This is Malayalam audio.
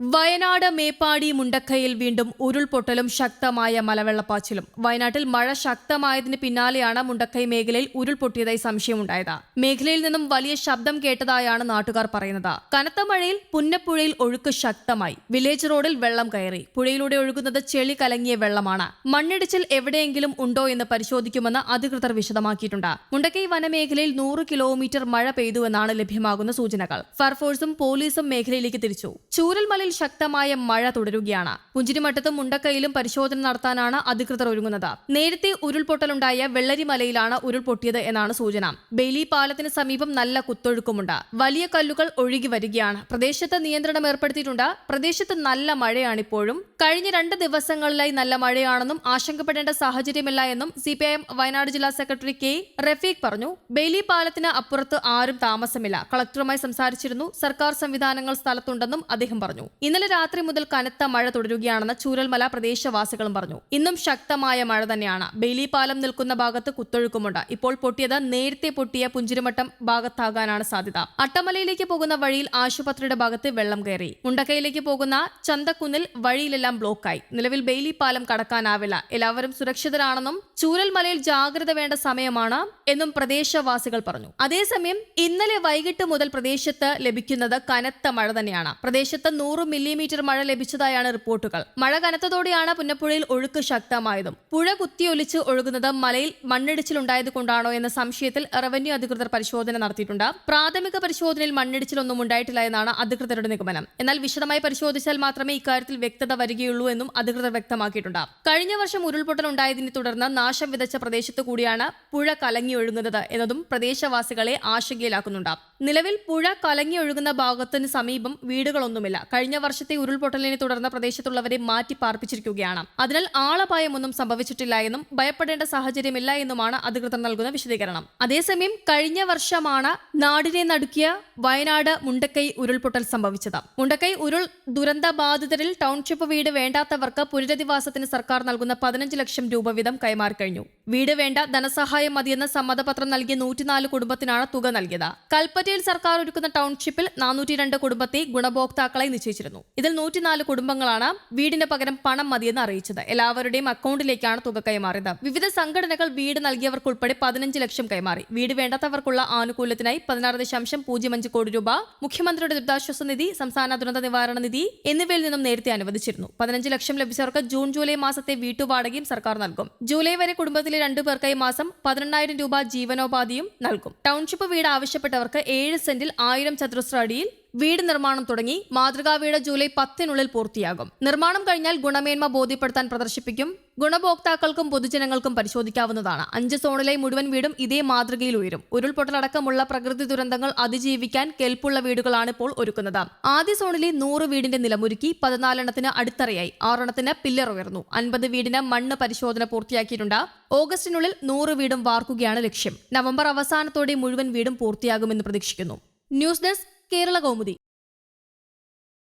വയനാട് മേപ്പാടി മുണ്ടക്കയിൽ വീണ്ടും ഉരുൾപൊട്ടലും ശക്തമായ മലവെള്ളപ്പാച്ചിലും. വയനാട്ടിൽ മഴ ശക്തമായതിന് പിന്നാലെയാണ് മുണ്ടക്കൈ മേഖലയിൽ ഉരുൾപൊട്ടിയതായി സംശയമുണ്ടായത്. മേഖലയിൽ നിന്നും വലിയ ശബ്ദം കേട്ടതായാണ് നാട്ടുകാർ പറയുന്നത്. കനത്ത മഴയിൽ പുന്നപ്പുഴയിൽ ഒഴുക്ക് ശക്തമായി. വില്ലേജ് റോഡിൽ വെള്ളം കയറി. പുഴയിലൂടെ ഒഴുകുന്നത് ചെളി കലങ്ങിയ വെള്ളമാണ്. മണ്ണിടിച്ചിൽ എവിടെയെങ്കിലും ഉണ്ടോ എന്ന് പരിശോധിക്കുമെന്ന് അധികൃതർ വിശദമാക്കിയിട്ടുണ്ട്. മുണ്ടക്കൈ വനമേഖലയിൽ നൂറ് കിലോമീറ്റർ മഴ പെയ്തുവെന്നാണ് ലഭ്യമാകുന്ന സൂചനകൾ. ഫയർഫോഴ്സും പോലീസും മേഖലയിലേക്ക് തിരിച്ചു. ചൂരൽമലയിൽ ശക്തമായ മഴ തുടരുകയാണ്. പുഞ്ചിരിമട്ടത്തും മുണ്ടക്കയിലും പരിശോധന നടത്താനാണ് അധികൃതർ ഒരുങ്ങുന്നത്. നേരത്തെ ഉരുൾപൊട്ടലുണ്ടായ വെള്ളരിമലയിലാണ് ഉരുൾപൊട്ടിയത് എന്നാണ് സൂചന. ബെയിലി പാലത്തിന് സമീപം നല്ല കുത്തൊഴുക്കുമുണ്ട്. വലിയ കല്ലുകൾ ഒഴുകി വരികയാണ്. പ്രദേശത്ത് നിയന്ത്രണം ഏർപ്പെടുത്തിയിട്ടുണ്ട്. പ്രദേശത്ത് നല്ല മഴയാണിപ്പോഴും കഴിഞ്ഞ രണ്ട് ദിവസങ്ങളിലായി നല്ല മഴയാണെന്നും ആശങ്കപ്പെടേണ്ട സാഹചര്യമില്ല എന്നും C P I M Wayanad ജില്ലാ സെക്രട്ടറി കെ റഫീഖ് പറഞ്ഞു. ബെയിലി പാലത്തിന് അപ്പുറത്ത് ആരും താമസമില്ല. കളക്ടറുമായി സംസാരിച്ചിരുന്നു. സർക്കാർ സംവിധാനങ്ങൾ സ്ഥലത്തുണ്ടെന്നും അദ്ദേഹം പറഞ്ഞു. ഇന്നലെ രാത്രി മുതൽ കനത്ത മഴ തുടരുകയാണെന്ന് ചൂരൽമല പ്രദേശവാസികളും പറഞ്ഞു. ഇന്നും ശക്തമായ മഴ തന്നെയാണ്. ബെയിലി പാലം നിൽക്കുന്ന ഭാഗത്ത് കുത്തൊഴുക്കുമുണ്ട്. ഇപ്പോൾ പൊട്ടിയത് നേരത്തെ പൊട്ടിയ പുഞ്ചിരിമട്ടം ഭാഗത്താകാനാണ് സാധ്യത. അട്ടമലയിലേക്ക് പോകുന്ന വഴിയിൽ ആശുപത്രിയുടെ ഭാഗത്ത് വെള്ളം കയറി. മുണ്ടക്കയിലേക്ക് പോകുന്ന ചന്തക്കുന്നിൽ വഴിയിലെല്ലാം ബ്ലോക്കായി. നിലവിൽ ബെയിലി പാലം കടക്കാനാവില്ല. എല്ലാവരും സുരക്ഷിതരാണെന്നും ചൂരൽമലയിൽ ജാഗ്രത വേണ്ട സമയമാണ് എന്നും പ്രദേശവാസികൾ പറഞ്ഞു. അതേസമയം ഇന്നലെ വൈകിട്ട് മുതൽ പ്രദേശത്ത് ലഭിക്കുന്നത് കനത്ത മഴ തന്നെയാണ്. പ്രദേശത്ത് നൂറ് മില്ലിമീറ്റർ മഴ ലഭിച്ചതായാണ് റിപ്പോർട്ടുകൾ. മഴ കനത്തതോടെയാണ് പുന്നപ്പുഴയിൽ ഒഴുക്ക് ശക്തമായതും. പുഴ കുത്തിയൊലിച്ച് ഒഴുകുന്നത് മലയിൽ മണ്ണിടിച്ചിലുണ്ടായത് കൊണ്ടാണോ എന്ന സംശയത്തിൽ റവന്യൂ അധികൃതർ പരിശോധന നടത്തിയിട്ടുണ്ട്. പ്രാഥമിക പരിശോധനയിൽ മണ്ണിടിച്ചിലൊന്നും ഉണ്ടായിട്ടില്ല എന്നാണ് അധികൃതരുടെ നിഗമനം. എന്നാൽ വിശദമായി പരിശോധിച്ചാൽ മാത്രമേ ഇക്കാര്യത്തിൽ വ്യക്തത വരികയുള്ളൂ എന്നും അധികൃതർ വ്യക്തമാക്കിയിട്ടുണ്ട്. കഴിഞ്ഞ വർഷം ഉരുൾപൊട്ടൽ ഉണ്ടായതിനെ തുടർന്ന് നാശം വിതച്ച പ്രദേശത്തു കൂടിയാണ് പുഴ കലങ്ങിയൊഴുകുന്നത് എന്നതും പ്രദേശവാസികളെ ആശങ്കയിലാക്കുന്നുണ്ട്. നിലവിൽ പുഴ കലങ്ങിയൊഴുകുന്ന ഭാഗത്തിന് സമീപം വീടുകളൊന്നുമില്ല. കഴിഞ്ഞ വർഷത്തെ ഉരുൾപൊട്ടലിനെ തുടർന്ന് പ്രദേശത്തുള്ളവരെ മാറ്റി പാർപ്പിച്ചിരിക്കുകയാണ്. അതിനാൽ ആളപായമൊന്നും സംഭവിച്ചിട്ടില്ല എന്നും ഭയപ്പെടേണ്ട സാഹചര്യമില്ല എന്നുമാണ് അധികൃതർ നൽകുന്ന വിശദീകരണം. അതേസമയം കഴിഞ്ഞ വർഷമാണ് നാടിനെ നടുക്കിയ വയനാട് മുണ്ടക്കൈ ഉരുൾപൊട്ടൽ സംഭവിച്ചത്. മുണ്ടക്കൈ ഉരുൾ ദുരന്ത ബാധിതരിൽ ടൗൺഷിപ്പ് വീട് വേണ്ടാത്തവർക്ക് പുനരധിവാസത്തിന് സർക്കാർ നൽകുന്ന പതിനഞ്ച് ലക്ഷം രൂപ വീതം കൈമാറി കഴിഞ്ഞു. വീട് വേണ്ട ധനസഹായം മതിയെന്ന സമ്മതപത്രം നൽകിയ നൂറ്റിനാല് കുടുംബത്തിനാണ് തുക നൽകിയത്. കൽപ്പറ്റയിൽ സർക്കാർ ഒരുക്കുന്ന ടൗൺഷിപ്പിൽ നാനൂറ്റി രണ്ട് കുടുംബത്തെ ഗുണഭോക്താക്കളായി നിശ്ചയിച്ചിരുന്നു. ഇതിൽ നൂറ്റിനാല് കുടുംബങ്ങളാണ് വീടിന് പകരം പണം മതിയെന്ന് അറിയിച്ചത്. എല്ലാവരുടെയും അക്കൗണ്ടിലേക്കാണ് തുക കൈമാറിയത്. വിവിധ സംഘടനകൾ വീട് നൽകിയവർക്കുൾപ്പെടെ പതിനഞ്ച് ലക്ഷം കൈമാറി. വീട് വേണ്ടാത്തവർക്കുള്ള ആനുകൂല്യത്തിനായി പതിനാറ് ദശാംശം പൂജ്യം അഞ്ച് കോടി രൂപ മുഖ്യമന്ത്രിയുടെ ദുരിതാശ്വാസ നിധി സംസ്ഥാന ദുരന്ത നിവാരണ നിധി എന്നിവയിൽ നിന്നും നേരത്തെ അനുവദിച്ചിരുന്നു. പതിനഞ്ച് ലക്ഷം ലഭിച്ചവർക്ക് ജൂൺ ജൂലൈ മാസത്തെ വീട്ടുവാടകയും സർക്കാർ നൽകും. ജൂലൈ വരെ കുടുംബത്തിലെ രണ്ടു പേർക്കായി മാസം പതിനെണ്ണായിരം രൂപ ജീവനോപാധിയും നൽകും. ടൗൺഷിപ്പ് വീട് ആവശ്യപ്പെട്ടവർക്ക് ഏഴ് സെന്റിൽ ആയിരം ചതുരശ്ര അടിയിൽ വീട് നിർമ്മാണം തുടങ്ങി മാതൃകാ വീട് ജൂലൈ പത്തിനുള്ളിൽ പൂർത്തിയാകും. നിർമ്മാണം കഴിഞ്ഞാൽ ഗുണമേന്മ ബോധ്യപ്പെടുത്താൻ പ്രദർശിപ്പിക്കും ഗുണഭോക്താക്കൾക്കും പൊതുജനങ്ങൾക്കും പരിശോധിക്കാവുന്നതാണ്. അഞ്ച് സോണിലെ മുഴുവൻ വീടും ഇതേ മാതൃകയിൽ ഉയരും. ഉരുൾപൊട്ടലടക്കമുള്ള പ്രകൃതി ദുരന്തങ്ങൾ അതിജീവിക്കാൻ കെൽപ്പുള്ള വീടുകളാണ് ഇപ്പോൾ ഒരുക്കുന്നത്. ആദ്യ സോണിലെ നൂറ് വീടിന്റെ നിലമൊരുക്കി പതിനാലെണ്ണത്തിന് അടിത്തറയായി. ആറെണ്ണത്തിന് പില്ലർ ഉയർന്നു. അൻപത് വീടിന് മണ്ണ് പരിശോധന പൂർത്തിയാക്കിയിട്ടുണ്ട്. ഓഗസ്റ്റിനുള്ളിൽ നൂറ് വീടും വാർക്കുകയാണ് ലക്ഷ്യം. നവംബർ അവസാനത്തോടെ മുഴുവൻ വീടും പൂർത്തിയാകുമെന്ന് പ്രതീക്ഷിക്കുന്നു. News desk Kerala Kaumudi.